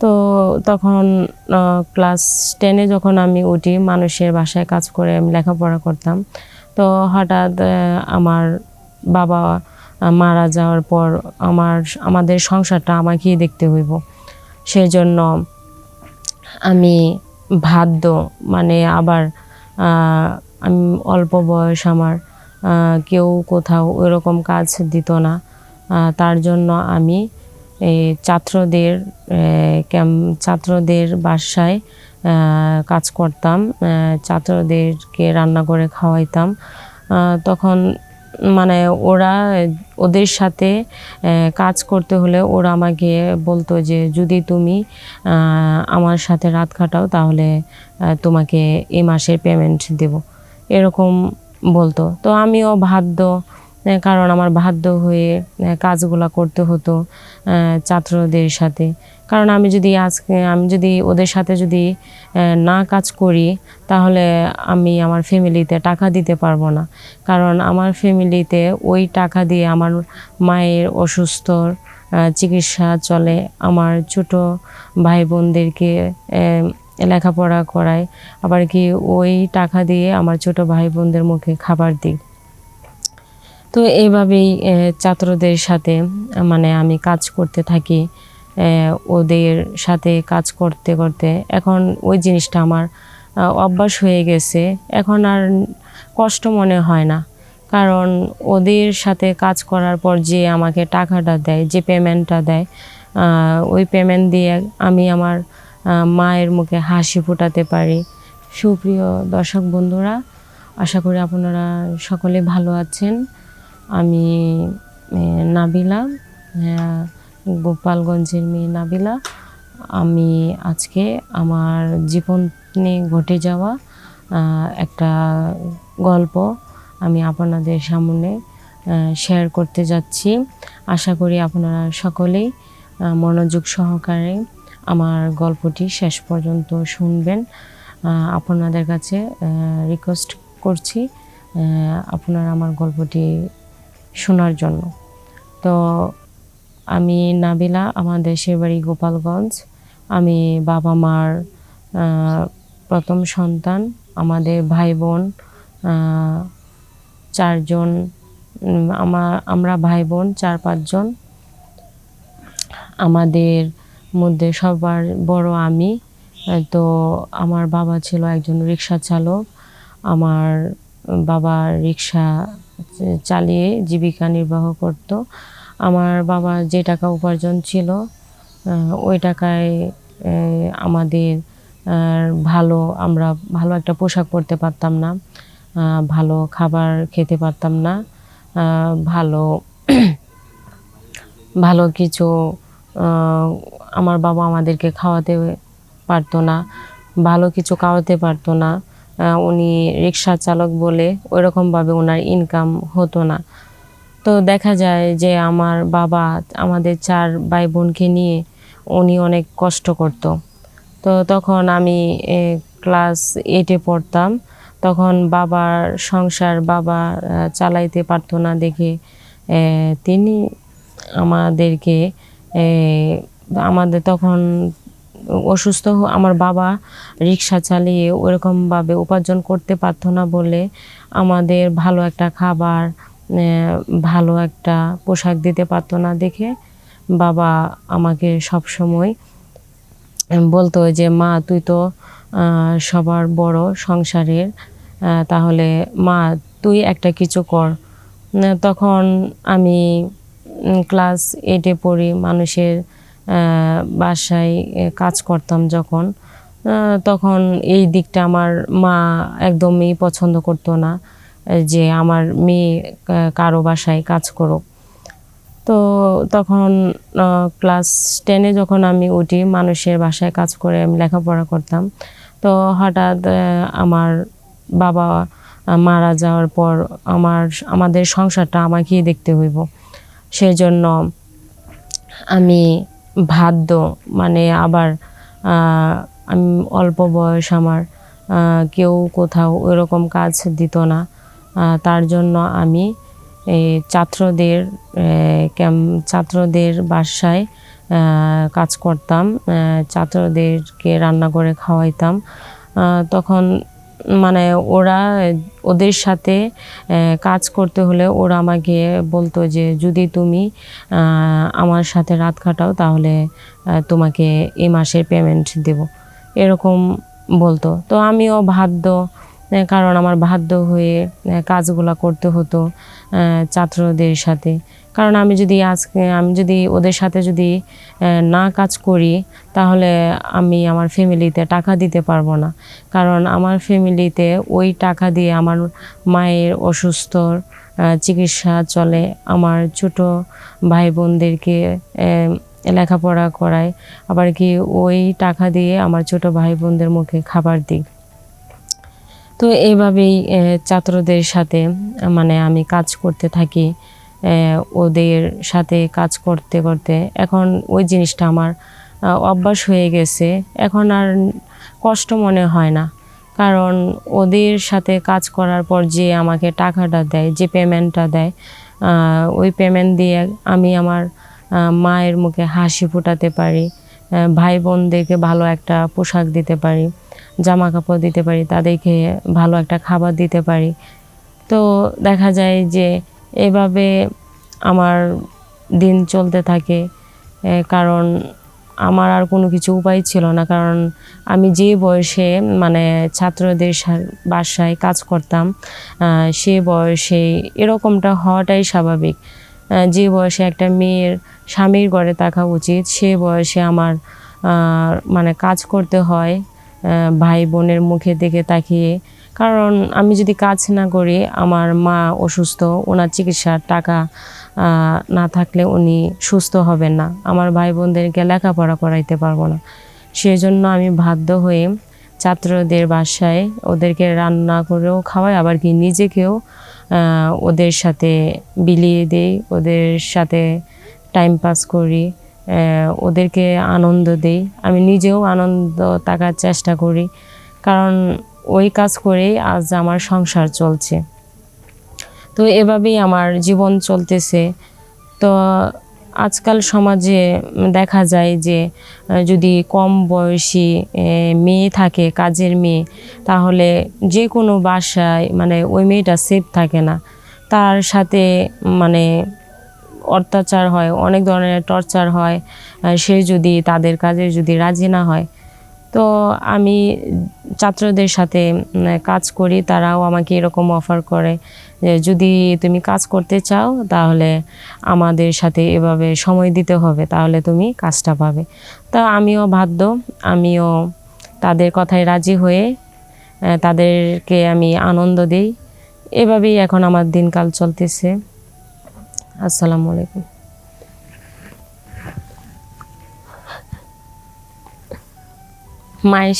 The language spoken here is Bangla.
তো তখন ক্লাস টেনে যখন আমি উঠি, মানুষের বাসায় কাজ করে আমি লেখাপড়া করতাম। তো হঠাৎ আমার বাবা মারা যাওয়ার পর আমার, আমাদের সংসারটা আমাকেই দেখতে হইব। সেই জন্য আমি ভাদ্য মানে আবার আমি অল্প বয়স আমার কেউ কোথাও ওইরকম কাজ দিত না। তার জন্য আমি এই ছাত্রদের আহ, ক্যাম্প ছাত্রদের বাসায় কাজ করতাম ছাত্রদেরকে রান্না করে খাওয়াইতাম। তখন মানে ওরা ওদের সাথে কাজ করতে হলে ওরা আমাকে বলতো যে যদি তুমি আমার সাথে রাত কাটাও তাহলে তোমাকে এই মাসের পেমেন্ট দেব। এরকম বলতো। তো আমিও আহ, কারণ আমার বাধ্য হয়ে কাজগুলো করতে হতো ছাত্রদের সাথে। কারণ আমি যদি আজকে আমি যদি ওদের সাথে যদি না কাজ করি তাহলে আমি আমার ফ্যামিলিতে টাকা দিতে পারব না। কারণ আমার ফ্যামিলিতে ওই টাকা দিয়ে আমার মায়ের অসুস্থর আহ, চিকিৎসা চলে। আমার ছোট ভাই বোনদেরকে লেখাপড়া করায়। আবার কি ওই টাকা দিয়ে আমার ছোট ভাই বোনদের মুখে খাবার দিই। তো এইভাবেই ছাত্রদের সাথে মানে আমি কাজ করতে থাকি ওদের সাথে কাজ করতে করতে। এখন ওই জিনিসটা আমার অভ্যাস হয়ে গেছে। এখন আর কষ্ট মনে হয় না। কারণ ওদের সাথে কাজ করার পর যে আমাকে টাকাটা দেয়, যে পেমেন্টটা দেয় ওই পেমেন্ট দিয়ে আমি আমার মায়ের মুখে হাসি ফোটাতে পারি। সুপ্রিয় দর্শক বন্ধুরা, আশা করি আপনারা সকলে ভালো আছেন। আমি নাবিলা গোপালগঞ্জের মেয়ে নাবিলা। আমি আজকে আমার জীবনে ঘটে যাওয়া একটা গল্প আমি আপনাদের সামনে শেয়ার করতে যাচ্ছি। আশা করি আপনারা সকলেই মনোযোগ সহকারে আমার গল্পটি শেষ পর্যন্ত শুনবেন। আপনাদের কাছে রিকোয়েস্ট করছি আপনারা আমার গল্পটি শোনার জন্য। তো আমি নাবিলা, আমার দেশের বাড়ি গোপালগঞ্জ। আমি বাবা মার প্রথম সন্তান, আমাদের ভাই বোন চারজন আমার আমরা ভাই বোন চার পাঁচজন। আমাদের মধ্যে সবার বড় আমি। তো আমার বাবা ছিল একজন রিক্সা চালক। আমার বাবা রিক্সা চালিয়ে জীবিকা নির্বাহ করত। আমার বাবা যে টাকা উপার্জন ছিল ওই টাকায় আমাদের ভালো, আমরা ভালো একটা পোশাক পরতে পারতাম না ভালো খাবার খেতে পারতাম না ভালো ভালো কিছু আমার বাবা আমাদেরকে খাওয়াতে পারতো না, ভালো কিছু খাওয়াতে পারতো না। উনি রিক্সা চালক বলে ওইরকমভাবে ওনার ইনকাম হতো না। তো দেখা যায় যে আমার বাবা, আমাদের চার ভাই বোনকে নিয়ে উনি অনেক কষ্ট করত। তো তখন আমি ক্লাস এইটে পড়তাম। তখন বাবার সংসার বাবা চালাইতে পারতো না দেখে তিনি আমাদেরকে আমাদের তখন অসুস্থ আমার বাবা রিক্সা চালিয়ে ওরকমভাবে উপার্জন করতে পারতো না বলে আমাদের ভালো একটা খাবার ভালো একটা পোশাক দিতে পারতো না দেখে বাবা আমাকে সব সময় বলতো যে, মা, তুই তো সবার বড় সংসারের তাহলে মা, তুই একটা কিছু কর। তখন আমি ক্লাস এইটে পড়ি, মানুষের বাসায় কাজ করতাম যখন তখন এই দিকটা আমার মা একদমই পছন্দ করতো না যে আমার মেয়ে কারও বাসায় কাজ করুক। তো তখন ক্লাস টেনে যখন আমি উঠি, মানুষের বাসায় কাজ করে আমি লেখাপড়া করতাম। তো হঠাৎ আমার বাবা মারা যাওয়ার পর আমার, আমাদের সংসারটা আমাকেই দেখতে হইব। সেই জন্য আমি বাধ্য মানে আবার আমি অল্প বয়স আমার কেউ কোথাও ওইরকম কাজ দিত না। তার জন্য আমি ছাত্রদের আহ, ক্যাম্প ছাত্রদের বাসায় কাজ করতাম ছাত্রদেরকে রান্না করে খাওয়াইতাম। তখন মানে ওরা ওদের সাথে কাজ করতে হলে ওরা আমাকে বলতো যে যদি তুমি আমার সাথে রাত কাটাও তাহলে তোমাকে এই মাসের পেমেন্ট দেব। এরকম বলতো। তো আমিও আহ, কারণ আমার বাধ্য হয়ে কাজগুলা করতে হতো ছাত্রদের সাথে। কারণ আমি যদি আজকে, আমি যদি ওদের সাথে যদি না কাজ করি, তাহলে আমি আমার ফ্যামিলিতে টাকা দিতে পারব না। কারণ আমার ফ্যামিলিতে ওই টাকা দিয়ে আমার মায়ের অসুস্থর চিকিৎসা চলে, আমার ছোট ভাই বোনদেরকে লেখাপড়া করায়, আবার কি ওই টাকা দিয়ে আমার ছোট ভাই বোনদের মুখে খাবার দিই। তো এইভাবেই ছাত্রদের সাথে মানে আমি কাজ করতে থাকি। ওদের সাথে কাজ করতে করতে। এখন ওই জিনিসটা আমার অভ্যাস হয়ে গেছে। এখন আর কষ্ট মনে হয় না। কারণ ওদের সাথে কাজ করার পর যে আমাকে টাকাটা দেয়, যে পেমেন্টটা দেয় ওই পেমেন্ট দিয়ে আমি আমার মায়ের মুখে হাসি ফোটাতে পারি ভাই বোনদেরকে ভালো একটা পোশাক দিতে পারি জামা কাপড় দিতে পারি, তাদেরকে ভালো একটা খাবার দিতে পারি। তো দেখা যায় যে এভাবে আমার দিন চলতে থাকে কারণ আমার আর কোনো কিছু উপায় ছিল না। কারণ আমি যে বয়সে মানে ছাত্রদের বাসায় কাজ করতাম সে বয়সে এরকমটা হওয়াটাই স্বাভাবিক। যে বয়সে একটা মেয়ের স্বামীর ঘরে থাকা উচিত, সে বয়সে আমার মানে কাজ করতে হয় ভাই বোনের মুখে দিকে তাকিয়ে কারণ আমি যদি কাজ না করি, আমার মা অসুস্থ, ওনার চিকিৎসার টাকা না থাকলে উনি সুস্থ হবেন না। আমার ভাই বোনদেরকে লেখাপড়া করাইতে পারব না। সেই জন্য আমি বাধ্য হয়ে ছাত্রদের বাসায় ওদেরকে রান্না করেও খাওয়াই, আবার কি নিজেকেও ওদের সাথে বিলিয়ে দেই, ওদের সাথে টাইম পাস করি ওদেরকে আনন্দ দেই। আমি নিজেও আনন্দ থাকার চেষ্টা করি। কারণ ওই কাজ করেই আজ আমার সংসার চলছে। তো এভাবেই আমার জীবন চলতেছে। তো আজকাল সমাজে দেখা যায় যে, যদি কম বয়সী মেয়ে থাকে, কাজের মেয়ে, তাহলে যে কোনো বাসায় মানে ওই মেয়েটা সেফ থাকে না। তার সাথে মানে অত্যাচার হয়, অনেক ধরনের টর্চার হয় সে যদি তাদের কাজে যদি রাজি না হয় তো আমি ছাত্রদের সাথে কাজ করি, তারাও আমাকে এরকম অফার করে যে, যদি তুমি কাজ করতে চাও, তাহলে আমাদের সাথে এভাবে সময় দিতে হবে, তাহলে তুমি কাজটা পাবে। তা আমিও বাধ্য, আমিও তাদের কথায় রাজি হয়ে তাদেরকে আমি আনন্দ দিই। এভাবেই এখন আমার দিনকাল চলতেছে। আসসালামু আলাইকুম। মায়ের